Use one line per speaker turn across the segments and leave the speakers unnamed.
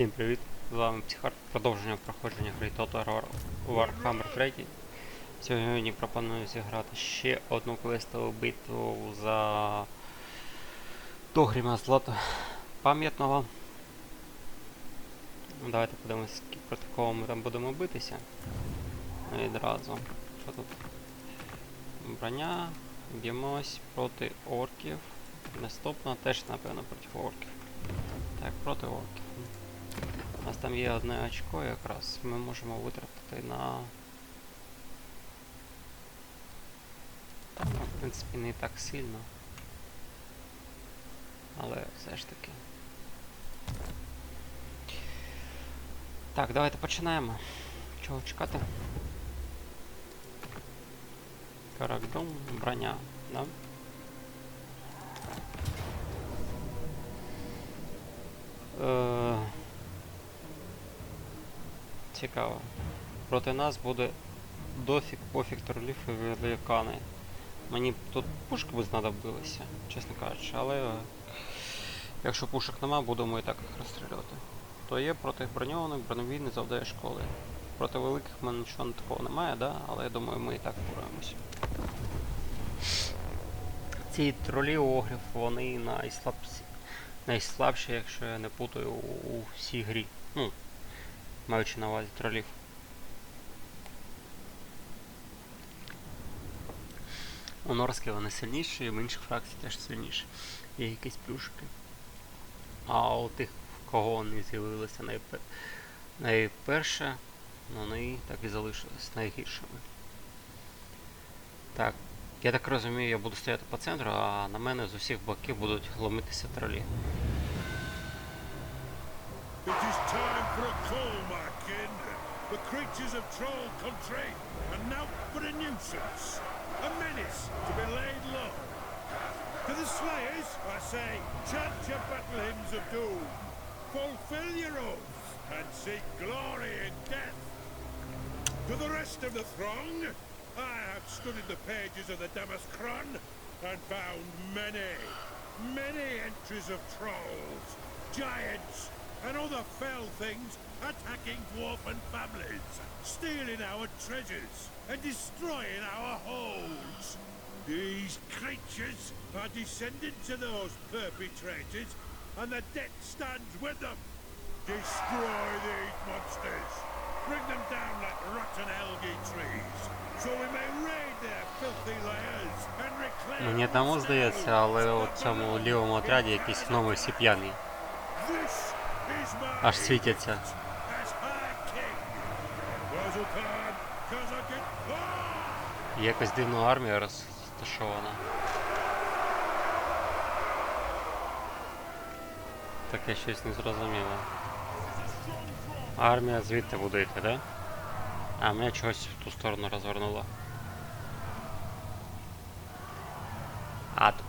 Всім привіт! З вами Психар. Продовження проходження гри Total War Warhammer 3. Сьогодні пропоную зіграти ще одну квестову битву за Тогріма Злата пам'ятного. Давайте подивимось, проти кого ми там будемо битися. Відразу. Що тут? Броня. Б'ємось проти орків. Наступна теж, напевно, проти орків. Так, проти орків. Нас там є одне очко якраз. Ми можемо витратити на. Ну, в принципі, не так сильно. Але все ж таки. Так, давайте починаємо. Чого чекати? Каракдом, броня, да? Е, Цікаво. Проти нас буде дофіг, пофіг тролів і великани. Мені б тут пушки б знадобилися, чесно кажучи, але е, якщо пушок нема, будемо і так їх розстрілювати. То є проти броньованих броневій не завдає школи. Проти великих в мене нічого такого немає, да? але я думаю, ми і так впораємося. Ці тролі огрів, вони найслабші, найслабші, якщо я не путаю, у всій грі. Ну, маючи на увазі тролів. У Норські вони сильніші, в інших фракцій теж сильніші. Є якісь плюшки. А у тих, в кого вони з'явилися найпер... найперше, вони так і залишились найгіршими. Так, я так розумію, я буду стояти по центру, а на мене з усіх боків будуть гломитися тролі.
It is time for a call, my kin. The creatures of Troll Country are now but a nuisance, a menace to be laid low. To the slayers, I say, chant your battle hymns of doom. Fulfill your oaths and seek glory in death. To the rest of the throng, I have studied the pages of the Damaskron and found many, many entries of trolls, giants, and other fell things attacking dwarfen families, stealing our treasures, and destroying our homes. These creatures are descendants of those perpetrators, and the debt stands with them. Destroy these monsters. Bring them down like rotten algae trees, so we may raid their filthy lairs and reclaim.
Мені одному
what's
здається,
ours.
але у цьому лівому отряді якісь гноми всі п'яні.
This is my
Аж світяться. Якось дивна армія розташована. Таке щось незрозуміле. Армія звідти буде йти, да? А, мене чогось в ту сторону розвернуло. А. т-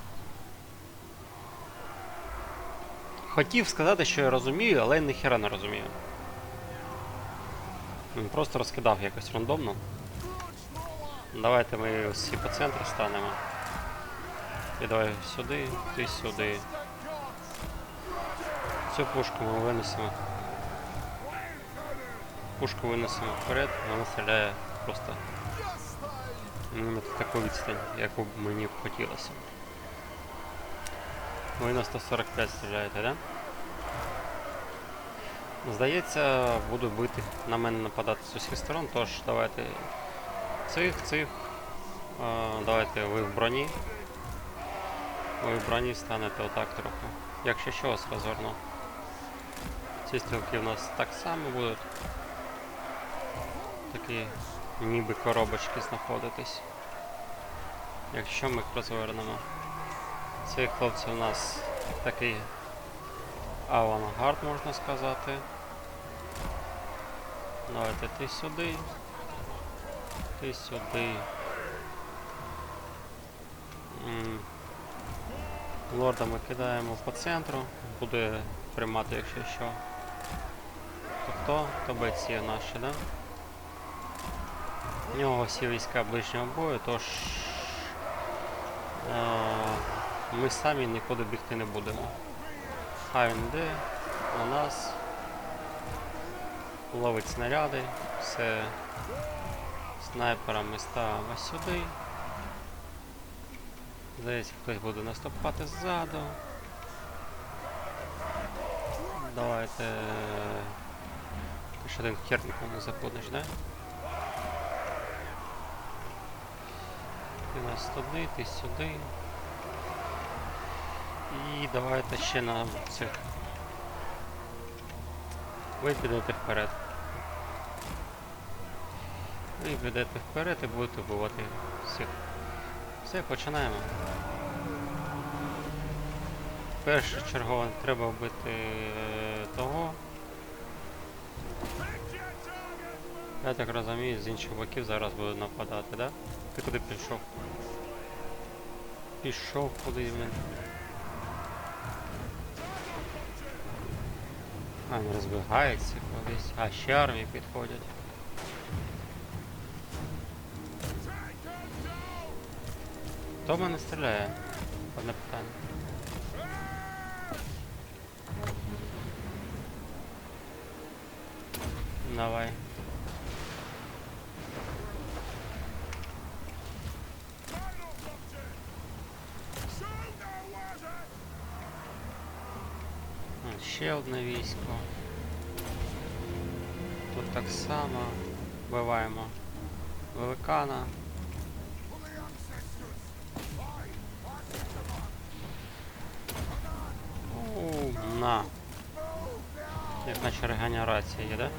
Хотів сказати, що я розумію, але ніхера не розумію. Він просто розкидав якось рандомно. Давайте ми всі по центру станемо. І давай сюди, ти сюди. Цю пушку ми винесемо. Пушку винесемо вперед, вона стріляє просто не на таку відстань, яку б мені б хотілося. Ви на 145 стріляєте, да? Здається, буду бити на мене нападати з усіх сторон, тож давайте цих, цих. Давайте ви в броні. Ви в броні станете отак трохи. Якщо що вас розверну. Ці стрілки в нас так само будуть. Такі ніби коробочки знаходитись. Якщо ми їх розвернемо. Цей хлопці у нас такий авангард, можна сказати. Давайте ти сюди. Ти сюди. Лорда ми кидаємо по центру, буде приймати, якщо що. То хто? То бойці наші, да? У нього всі війська ближнього бою, тож е, ми самі нікуди бігти не будемо. Хай він йде, у нас ловить снаряди, все снайперами ставимо сюди. Здається, хтось буде наступати ззаду. Давайте. Ти ж один нікому не запуднеш, да? Ти нас туди, ти сюди. І давайте ще на цих. Ви підете вперед. Ви підете вперед і будете вбивати всіх. Все, починаємо. Перше чергово треба вбити е, того. Я так розумію, з інших боків зараз будуть нападати, да? Ти куди пішов? Пішов куди він. А, він розбігається колись. А, ще армії підходять. Хто мене стріляє? Одне питання. Давай. Ще одне військо. Тут так само. Вбиваємо великана. Оу, на. Як наче регенерація є, да?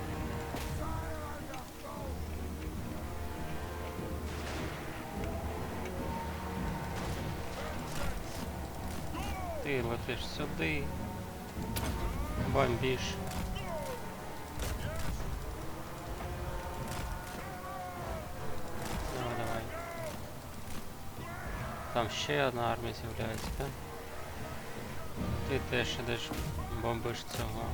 Ти летиш сюди. Бомбіж. Давай, давай. Там ще одна армія з'являється, так? Ти теж ідеш бомбиш цього.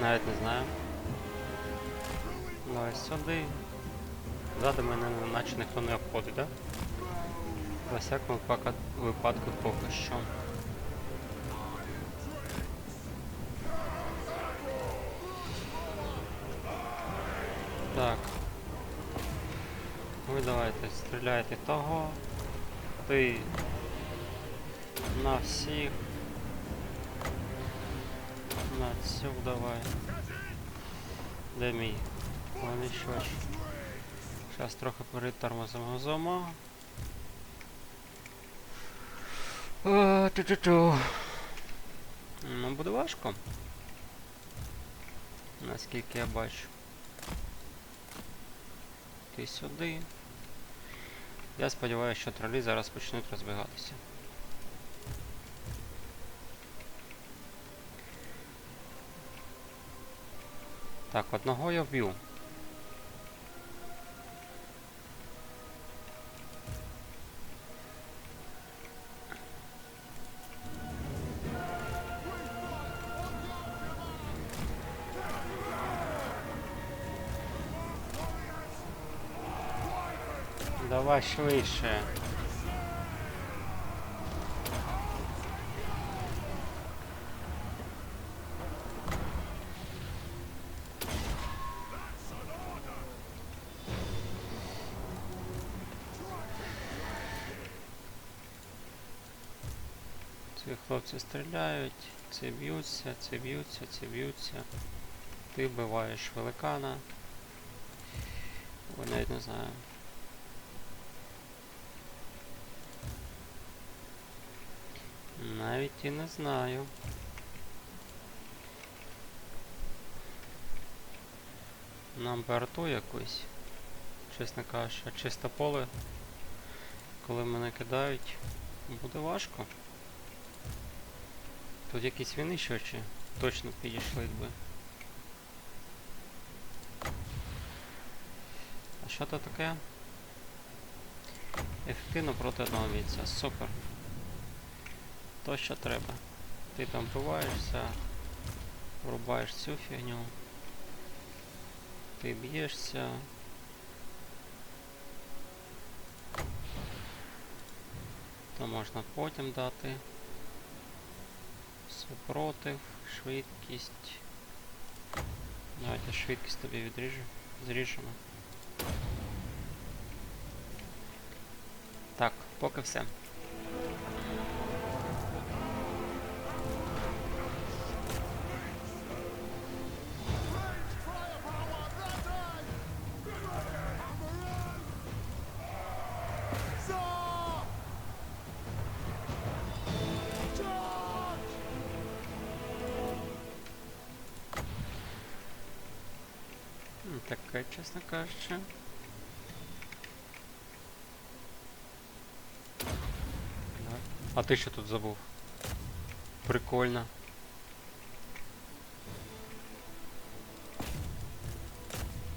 Навіть не знаю. Давай сюди. Ззаду мене наче ніхто не обходить, да? Во всякому випадку поки що. Так. Ви давайте стріляйте того. Ти на всіх. На цю давай. Де мій? Вони що ж. Зараз трохи перетормозимо зома. О, ту-ту-ту. Ну, буде важко. Наскільки я бачу. Ти сюди. Я сподіваюся, що тролі зараз почнуть розбігатися. Так, одного я вбив. Давай швидше. Ці хлопці стріляють, ці б'ються, ці б'ються, ці б'ються. Ти вбиваєш великана. Навіть не знаю. Навіть і не знаю. Нам би арту якусь. Чесно кажучи, а чисте поле, коли мене кидають, буде важко. Тут якісь винищувачі точно підійшли би. А що це таке? Ефективно проти одного бійця. Супер. То, що треба. Ти там вбиваєшся, врубаєш цю фігню. Ти б'єшся. Це можна потім дати. Супротив, швидкість. Давайте швидкість тобі відріжу. Зріжемо. Так, поки все. Таке, чесно кажучи. А ти що тут забув? Прикольно.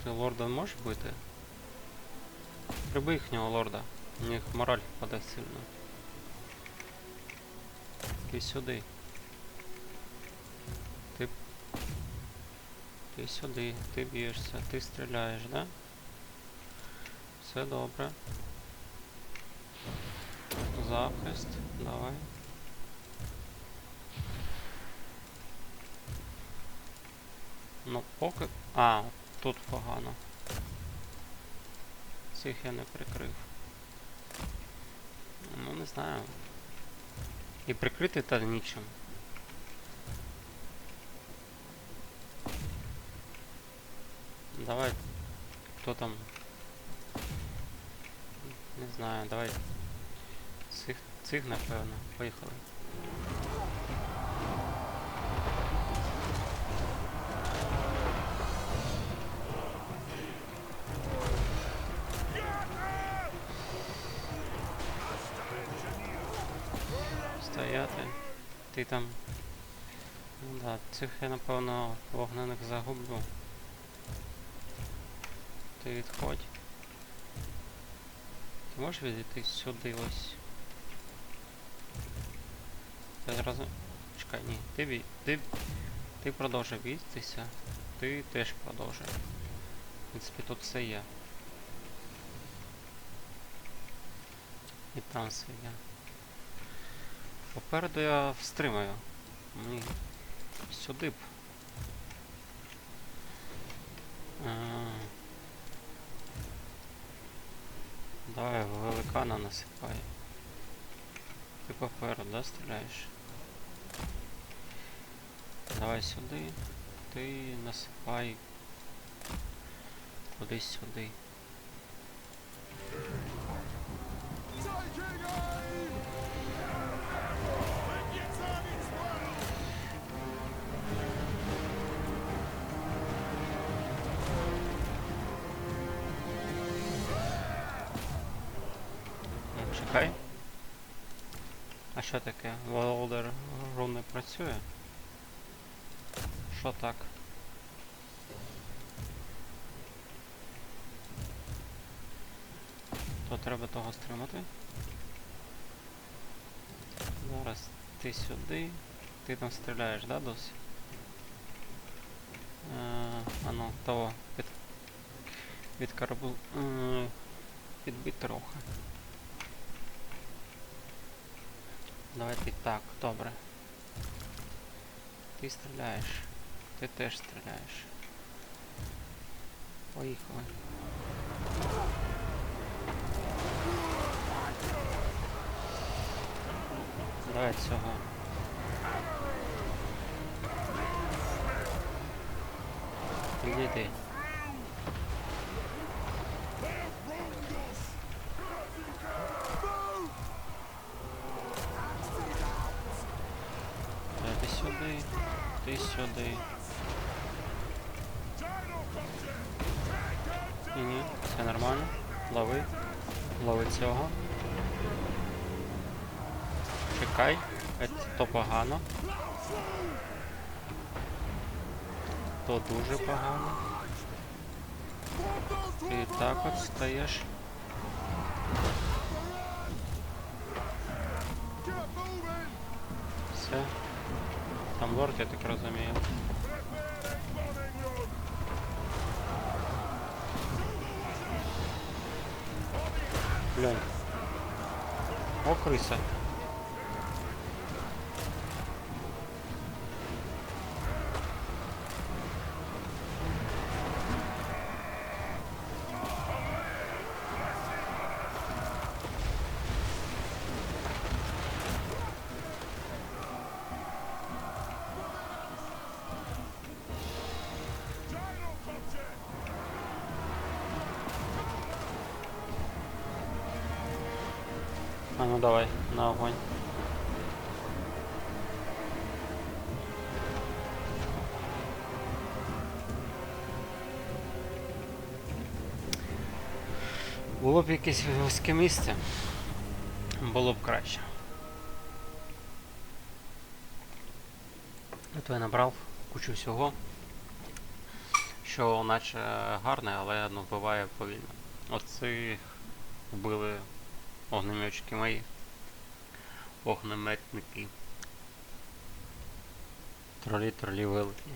Ти лорда можеш бити? Прибий їхнього лорда. У них мораль впаде сильно. Ти сюди. Ти. Ти сюди, ти б'єшся, ти стріляєш, да? Все добре. Захист, давай. Ну поки. А, тут погано. Цих я не прикрив. Ну не знаю. І прикрити та нічим. Давай. Кто там? Не знаю, давай. Цих, цих напевно. Поїхали. Стояти. Ти там. Ну да, цих я напевно вогнених загублю. Ти відходь. Ти можеш відійти сюди ось? Я зразу. Чекай, ні. Ти бій. Ти. Ти продовжуй бігтися. Ти теж продовжуй. В принципі, тут все є. І там все є. Попереду я встримаю. Мені сюди б. А, Давай великана насипай. Ти попереду, да, стріляєш? Давай сюди. Ти насипай кудись сюди. Що таке? Володар рун не працює? Що так? То треба того стримати. Зараз ти сюди. Ти там стріляєш, да, досі? Е, а ну, того від, від карабу... Е, підбить трохи. Давайте так, добре. Ти стріляєш. Ти теж стріляєш. Поїхали. Давай цього. Підійди. Сюди. Ні, ні, все нормально. Лови. Лови цього. Чекай, це то погано. То дуже погано. Ти так от стаєш. Все. Лорд, я так розумію. Блін. О, криса. А ну давай, на огонь. Було б якесь вузьке місце, було б краще. Ото я набрав кучу всього, що наче гарне, але ну, вбиває повільно. Оці вбили огнеметчики мої. Огнеметники. Тролі, тролі великі.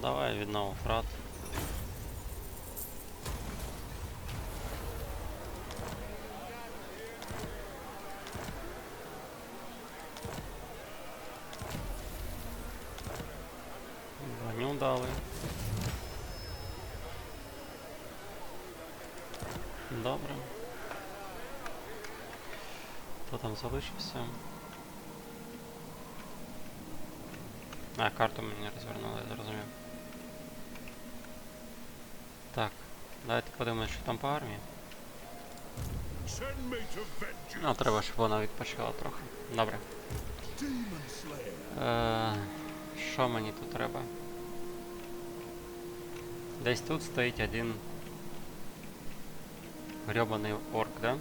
Давай відново фрат. там залишився? А, карту мені не розвернули, я зрозумів. Так, давайте подивимося, що там по армії.
Send me to vengeance.
Ну, треба, щоб вона відпочила трохи. Добре.
Demon Slayer.
Е, що мені тут треба? Десь тут стоїть один грьобаний орк, да?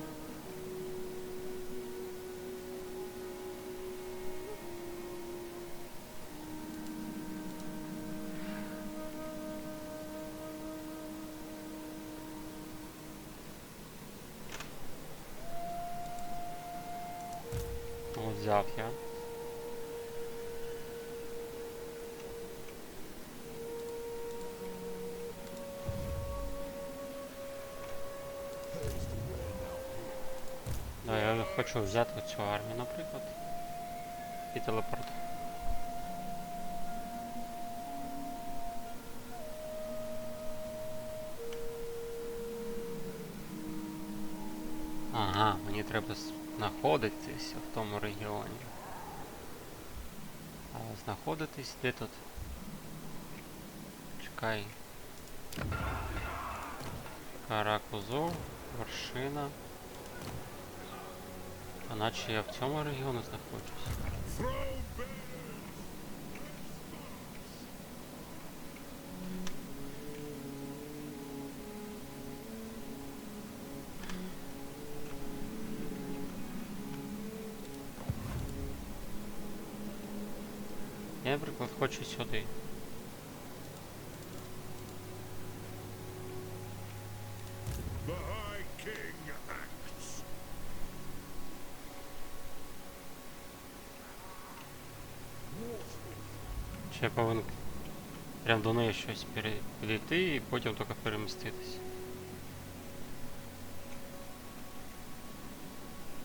Я. Да, я хочу взяти цю армію, наприклад. І телепорт. Треба знаходитися в тому регіоні. А знаходитись де тут? Чекай. Каракузов, вершина. А наче я в цьому регіоні знаходжусь.
Throw back.
Я, наприклад, хочу сюди.
The High King acts.
Чи я повинен прям до неї щось пере- підійти і потім тільки переміститись?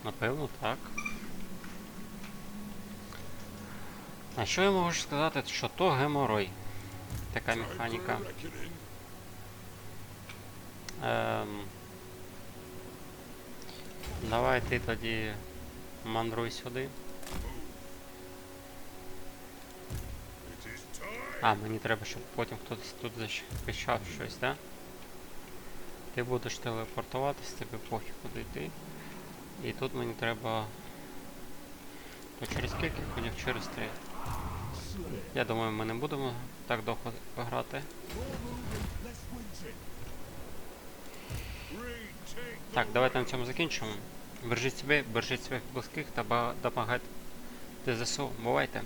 Напевно, так. А що я можу сказати, що то геморой? Така механіка. Ем... Давай ти тоді мандруй сюди. А, мені треба, щоб потім хтось тут захищав щось, да? Ти будеш телепортуватись, тобі пофіг куди йти. І тут мені треба. То через скільки ходів? Через три. Я думаю, ми не будемо так довго грати. Так, давайте на цьому закінчимо. Бережіть себе, бережіть своїх близьких та допомагайте ДЗСу, Бувайте!